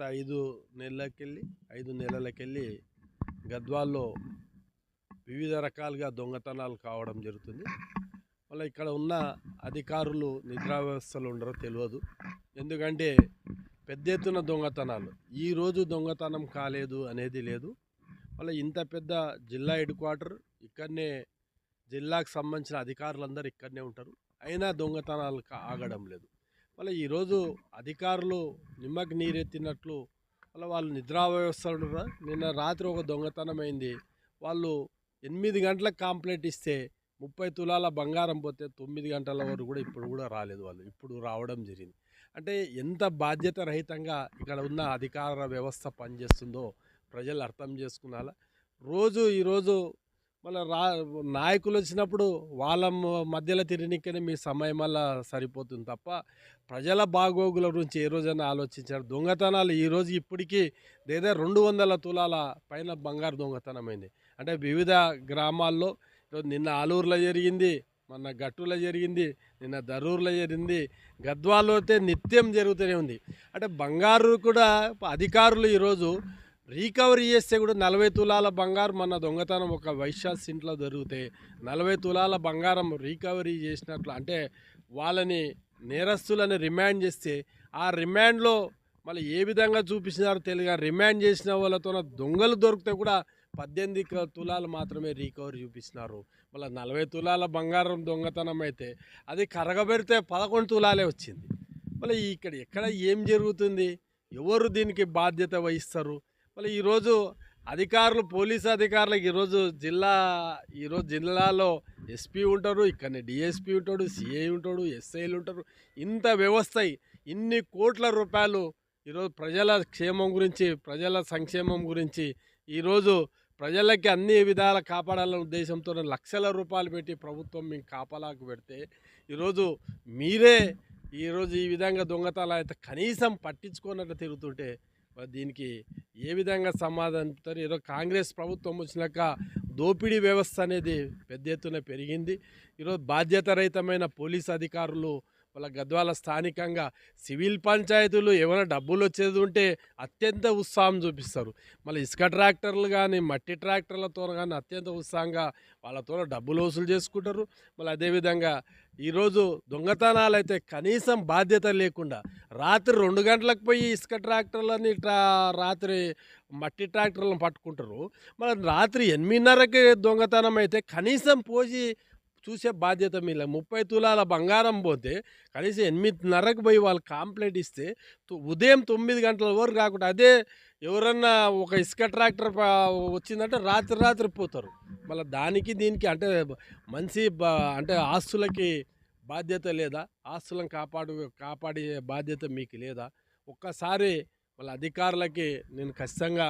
గత ఐదు నెలలకెళ్ళి ఐదు నెలలకెళ్ళి గద్వాల్లో వివిధ రకాలుగా దొంగతనాలు కావడం జరుగుతుంది. మళ్ళీ ఇక్కడ ఉన్న అధికారులు నిద్రా వ్యవస్థలు ఉండరో తెలియదు. ఎందుకంటే పెద్ద ఎత్తున దొంగతనాలు. ఈరోజు దొంగతనం కాలేదు అనేది లేదు. మళ్ళీ ఇంత పెద్ద జిల్లా హెడ్ క్వార్టర్ ఇక్కడనే జిల్లాకు సంబంధించిన అధికారులందరూ ఇక్కడనే ఉంటారు. అయినా దొంగతనాలు కా- ఆగడం లేదు. మళ్ళీ ఈరోజు అధికారులు నిమ్మకి నీరెత్తినట్లు మళ్ళీ వాళ్ళు నిద్రా వ్యవస్థలు నిన్న రాత్రి ఒక దొంగతనం అయింది. వాళ్ళు ఎనిమిది గంటలకు కంప్లైంట్ ఇస్తే ముప్పై తులాల బంగారం పోతే తొమ్మిది గంటల వరకు కూడా ఇప్పుడు కూడా రాలేదు వాళ్ళు. ఇప్పుడు రావడం జరిగింది. అంటే ఎంత బాధ్యత రహితంగా ఇక్కడ ఉన్న అధికార వ్యవస్థ పనిచేస్తుందో ప్రజలు అర్థం చేసుకున్నారా? రోజు ఈరోజు మళ్ళీ రా నాయకులు వచ్చినప్పుడు వాళ్ళ మధ్యలో తిరిగికనే మీ సమయం వల్ల సరిపోతుంది తప్ప ప్రజల బాగోగుల గురించి ఏ రోజైనా ఆలోచించారు దొంగతనాలు ఈరోజు ఇప్పటికీ లేదా రెండు వందల తులాల పైన బంగారు దొంగతనమైంది అంటే వివిధ గ్రామాల్లో నిన్న ఆలూరులో జరిగింది మొన్న గట్టులో జరిగింది నిన్న దరూరులో జరిగింది గద్వాలో అయితే నిత్యం జరుగుతూనే ఉంది. అంటే బంగారు కూడా అధికారులు ఈరోజు రీకవరీ చేస్తే కూడా నలభై తులాల బంగారం మన దొంగతనం ఒక వైశ్యాస్ ఇంట్లో దొరికితే నలభై తులాల బంగారం రీకవరీ చేసినట్లు అంటే వాళ్ళని నేరస్తులని రిమాండ్ చేస్తే ఆ రిమాండ్లో మళ్ళీ ఏ విధంగా చూపించినారో తెలియదు రిమాండ్ చేసిన వాళ్ళతో దొంగలు దొరికితే కూడా పద్దెనిమిది తులాలు మాత్రమే రీకవరీ చూపిస్తున్నారు. మళ్ళీ నలభై తులాల బంగారం దొంగతనం అయితే అది కరగబెడితే పదకొండు తులాలే వచ్చింది. మళ్ళీ ఇక్కడ ఎక్కడ ఏం జరుగుతుంది? ఎవరు దీనికి బాధ్యత వహిస్తారు? మళ్ళీ ఈరోజు అధికారులు పోలీసు అధికారులకు ఈరోజు జిల్లా ఈరోజు జిల్లాలో ఎస్పీ ఉంటారు ఇక్కడ డిఎస్పీ ఉంటాడు సిఐ ఉంటాడు ఎస్ఐలు ఉంటారు. ఇంత వ్యవస్థ ఇన్ని కోట్ల రూపాయలు ఈరోజు ప్రజల క్షేమం గురించి ప్రజల సంక్షేమం గురించి ఈరోజు ప్రజలకి అన్ని విధాల కాపాడాలనే ఉద్దేశంతో లక్షల రూపాయలు పెట్టి ప్రభుత్వం మేము కాపలాకు పెడితే ఈరోజు మీరే ఈరోజు ఈ విధంగా దొంగతనాలు అయితే కనీసం పట్టించుకోనట్టు తిరుగుతుంటే దీనికి ఏ విధంగా సమాధానం చెప్తారు? ఈరోజు కాంగ్రెస్ ప్రభుత్వం వచ్చినాక దోపిడీ వ్యవస్థ అనేది పెద్ద ఎత్తున పెరిగింది. ఈరోజు బాధ్యతారహితమైన పోలీస్ అధికారులు వాళ్ళ గద్వాల స్థానికంగా సివిల్ పంచాయతీలు ఏమైనా డబ్బులు వచ్చేది ఉంటే అత్యంత ఉత్సాహం చూపిస్తారు. మళ్ళీ ఇసుక ట్రాక్టర్లు కానీ మట్టి ట్రాక్టర్లతో కానీ అత్యంత ఉత్సాహంగా వాళ్ళతో డబ్బులు వసూలు చేసుకుంటారు. మళ్ళీ అదేవిధంగా ఈరోజు దొంగతనాలు అయితే కనీసం బాధ్యత లేకుండా రాత్రి రెండు గంటలకు పోయి ఇసుక ట్రాక్టర్లని ట్రా రాత్రి మట్టి ట్రాక్టర్లను పట్టుకుంటారు. మరి రాత్రి ఎనిమిదిన్నరకి దొంగతనం అయితే కనీసం పోసి చూసే బాధ్యత మీద ముప్పై తులాల బంగారం పోతే కనీసం ఎనిమిదిన్నరకు పోయి వాళ్ళు కాంప్లైంట్ ఇస్తే ఉదయం తొమ్మిది గంటల వరకు కాకుండా అదే ఎవరన్నా ఒక ఇసుక ట్రాక్టర్ వచ్చిందంటే రాత్రి రాత్రి పోతారు. మళ్ళీ దానికి దీనికి అంటే మంచి అంటే ఆస్తులకి బాధ్యత లేదా? ఆస్తులను కాపాడు కాపాడే బాధ్యత మీకు లేదా? ఒక్కసారి వాళ్ళ అధికారులకి నేను ఖచ్చితంగా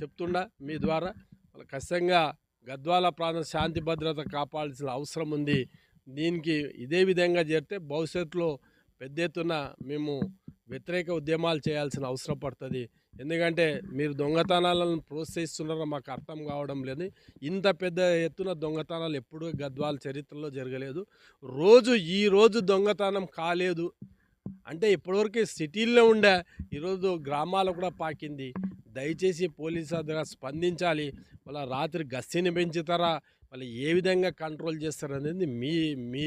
చెప్తుండా మీ ద్వారా. వాళ్ళ ఖచ్చితంగా గద్వాల ప్రాంత శాంతి భద్రత కాపాడాల్సిన అవసరం ఉంది. దీనికి ఇదే విధంగా చేస్తే భవిష్యత్తులో పెద్ద ఎత్తున మేము వ్యతిరేక ఉద్యమాలు చేయాల్సిన అవసరం పడుతుంది. ఎందుకంటే మీరు దొంగతనాలను ప్రోత్సహిస్తున్నారో మాకు అర్థం కావడం లేదు. ఇంత పెద్ద ఎత్తున దొంగతనాలు ఎప్పుడూ గద్వాల చరిత్రలో జరగలేదు. రోజు ఈ రోజు దొంగతనం కాలేదు. అంటే ఇప్పటివరకు సిటీల్లో ఉండే ఈరోజు గ్రామాలు కూడా పాకింది. దయచేసి పోలీసు అధికారులు స్పందించాలి. మళ్ళీ రాత్రి గస్తీని పెంచుతారా? మళ్ళీ ఏ విధంగా కంట్రోల్ చేస్తారు అనేది మీ మీ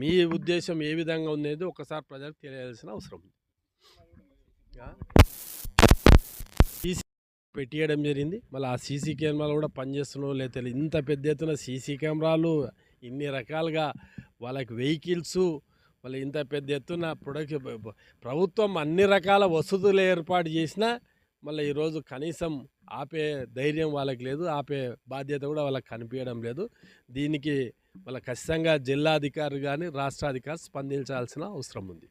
మీ ఉద్దేశం ఏ విధంగా ఉండేది ఒకసారి ప్రజలకు తెలియాల్సిన అవసరం ఉంది. సీసీ పెట్టియడం జరిగింది. మళ్ళీ ఆ సీసీ కెమెరాలు కూడా పనిచేస్తున్నావు లేదా ఇంత పెద్ద ఎత్తున సీసీ కెమెరాలు ఇన్ని రకాలుగా వాళ్ళకి వెహికల్స్ మళ్ళీ ఇంత పెద్ద ఎత్తున ప్రొడక్ట్ ప్రభుత్వం అన్ని రకాల వసతులు ఏర్పాటు చేసినా మళ్ళీ ఈరోజు కనీసం ఆపే ధైర్యం వాళ్ళకి లేదు ఆపే బాధ్యత కూడా వాళ్ళకి కనిపించడం లేదు. దీనికి వాళ్ళ ఖచ్చితంగా జిల్లాధికారి కానీ రాష్ట్రాధికారి స్పందించాల్సిన అవసరం ఉంది.